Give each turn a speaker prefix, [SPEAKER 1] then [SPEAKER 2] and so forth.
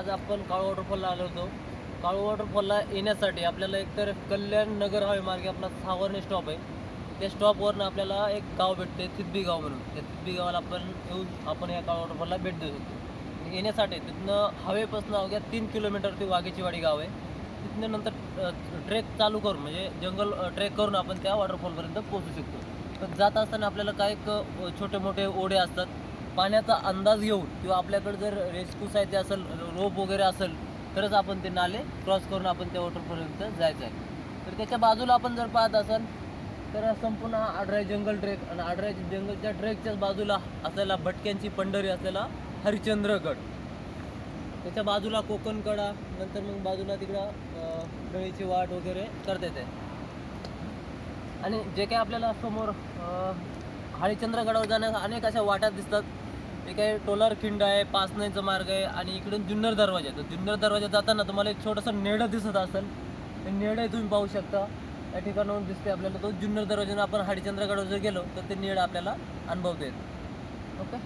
[SPEAKER 1] आज आपण काळू वॉटरफॉलला आलो होतो. काळू वॉटरफॉलला येण्यासाठी आपल्याला एकतर कल्याण नगर हवे मार्गे आपला सावर्णे स्टॉप आहे. त्या स्टॉपवरनं आपल्याला एक गाव भेटते थिब्बी गाव म्हणून. त्या थिब्बी गावाला आपण येऊन आपण या काळू वॉटरफॉलला भेट देऊ शकतो. आणि येण्यासाठी तिथनं हवेपासून अवघ्या तीन किलोमीटर ते वाघेचीवाडी गाव आहे. तिथनं नंतर ट्रेक चालू करून म्हणजे जंगल ट्रेक करून आपण त्या वॉटरफॉलपर्यंत पोहोचू शकतो. पण जात असताना आपल्याला काय छोटे मोठे ओढे असतात. पाण्याचा अंदाज घेऊन किंवा आपल्याकडे जर रेस्क्यू साहित्य असेल रोप वगैरे असेल तरच आपण ते नाले क्रॉस करून आपण त्या वॉटरफॉलपर्यंत जायचं आहे. तर त्याच्या बाजूला आपण जर पाहत असाल तर संपूर्ण हा आडराई जंगल ट्रेक आणि आडराय जंगलच्या ट्रेकच्याच बाजूला असलेला भटक्यांची पंढरी असलेला हरिश्चंद्रगड. त्याच्या बाजूला कोकणकडा नंतर मग बाजूला तिकडं गळीची डळीची वाट वगैरे करता येते. आणि जे काही आपल्याला समोर हरिश्चंद्रगडावर जाण्यास अनेक अशा वाटा दिसतात. एक काही टोलार खिंड आहे पासनेचा मार्ग आहे आणि इकडून जुन्नर दरवाजा आहे. तर जुन्नर दरवाजा जाताना तुम्हाला एक छोटंसं नेडं दिसत असेल. ते नेडं तुम्ही पाहू शकता. त्या ठिकाणाहून दिसते आपल्याला तो जुन्नर दरवाजाने आपण हरिश्चंद्रगडावर जर गेलो तर ते नेड आपल्याला अनुभवता येतं. ओके?